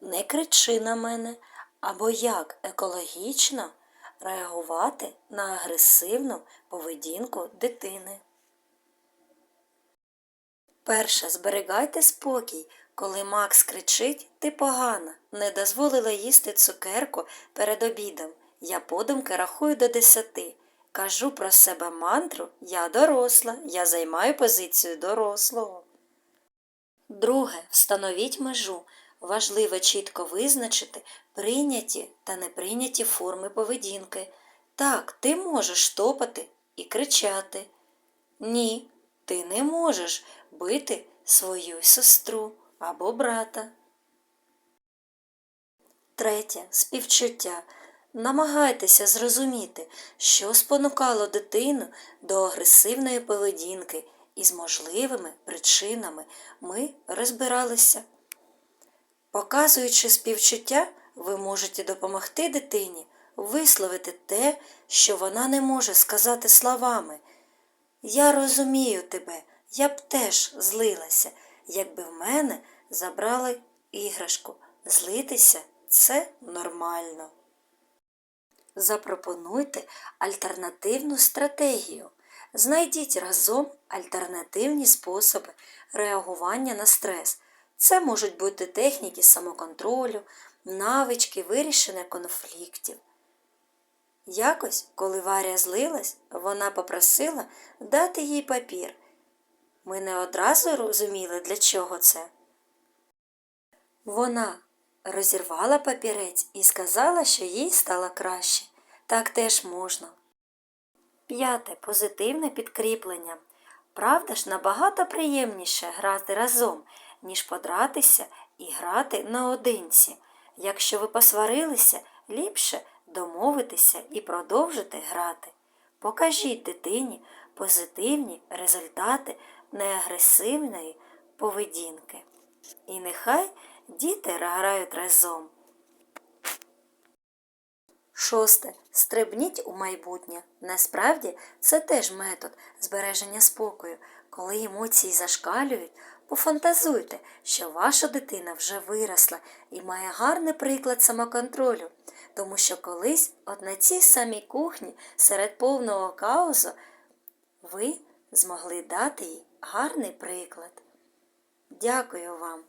не кричи на мене, або як екологічно реагувати на агресивну поведінку дитини. Перше, зберігайте спокій. Коли Макс кричить, ти погана, не дозволила їсти цукерку перед обідом. Я подумки рахую до десяти. Кажу про себе мантру, я доросла, я займаю позицію дорослого. Друге, встановіть межу. Важливо чітко визначити прийняті та неприйняті форми поведінки. Так, ти можеш топати і кричати. Ні, ти не можеш бити свою сестру або брата. Третє співчуття. Намагайтеся зрозуміти, що спонукало дитину до агресивної поведінки і з можливими причинами ми розбиралися. Показуючи співчуття, ви можете допомогти дитині висловити те, що вона не може сказати словами. Я розумію тебе, я б теж злилася, якби в мене забрали іграшку. Злитися це нормально. Запропонуйте альтернативну стратегію. Знайдіть разом альтернативні способи реагування на стрес. Це можуть бути техніки самоконтролю, навички вирішення конфліктів. Якось, коли Варя злилась, вона попросила дати їй папір. Ми не одразу розуміли, для чого це. Вона розірвала папірець і сказала, що їй стало краще. Так теж можна. П'яте позитивне підкріплення. Правда ж набагато приємніше грати разом, ніж подратися і грати наодинці. Якщо ви посварилися, ліпше домовитися і продовжити грати. Покажіть дитині позитивні результати неагресивної поведінки. І нехай діти грають разом. Шосте. Стрибніть у майбутнє. Насправді це теж метод збереження спокою. Коли емоції зашкалюють, пофантазуйте, що ваша дитина вже виросла і має гарний приклад самоконтролю, тому що колись от на цій самій кухні серед повного каузу ви змогли дати їй гарний приклад. Дякую вам!